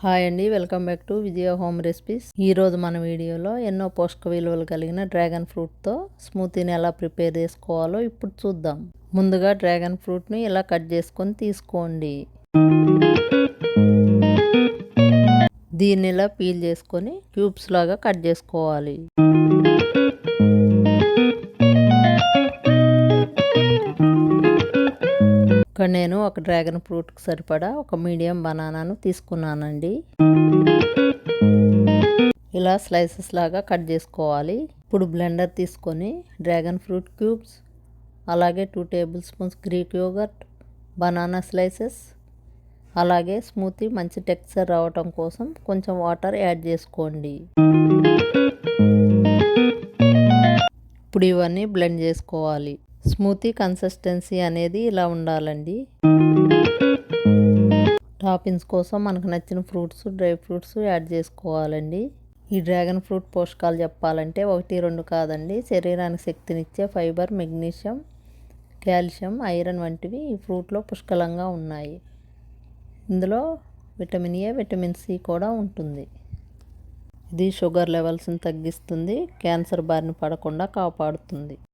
Hi అండి welcome back to Vijaya home recipes. ఈరోజు మన వీడియోలో ఎన్నో పోషక విలువలు కలిగిన డ్రాగన్ ఫ్రూట్తో స్మూతీని ఎలా ప్రిపేర్ చేసుకోవాలో ఇప్పుడు చూద్దాం. ముందుగా డ్రాగన్ ఫ్రూట్ని ఇలా కట్ చేసుకొని తీసుకోండి. దీన్ని ఇలా పీల్ చేసుకొని క్యూబ్స్ లాగా కట్ చేసుకోవాలి. ఇక్కడ నేను ఒక డ్రాగన్ ఫ్రూట్కి సరిపడా ఒక మీడియం బనానాను తీసుకున్నానండి. ఇలా స్లైసెస్ లాగా కట్ చేసుకోవాలి. ఇప్పుడు బ్లెండర్ తీసుకొని డ్రాగన్ ఫ్రూట్ క్యూబ్స్ అలాగే two tablespoons Greek yoghurt banana slices అలాగే స్మూతీ మంచి టెక్స్చర్ రావటం కోసం కొంచెం వాటర్ యాడ్ చేసుకోండి. ఇప్పుడు ఇవన్నీ బ్లెండ్ చేసుకోవాలి. స్మూతీ కన్సిస్టెన్సీ అనేది ఇలా ఉండాలండి. టాపింగ్స్ కోసం మనకు నచ్చిన ఫ్రూట్స్ డ్రై ఫ్రూట్స్ యాడ్ చేసుకోవాలండి. ఈ డ్రాగన్ ఫ్రూట్ పోషకాలు చెప్పాలంటే ఒకటి రెండు కాదండి. శరీరానికి శక్తినిచ్చే ఫైబర్ మెగ్నీషియం కాల్షియం ఐరన్ వంటివి ఈ ఫ్రూట్లో పుష్కలంగా ఉన్నాయి. ఇందులో విటమిన్ ఏ విటమిన్ సి కూడా ఉంటుంది. ఇది షుగర్ లెవెల్స్ని తగ్గిస్తుంది క్యాన్సర్ బారిన పడకుండా కాపాడుతుంది.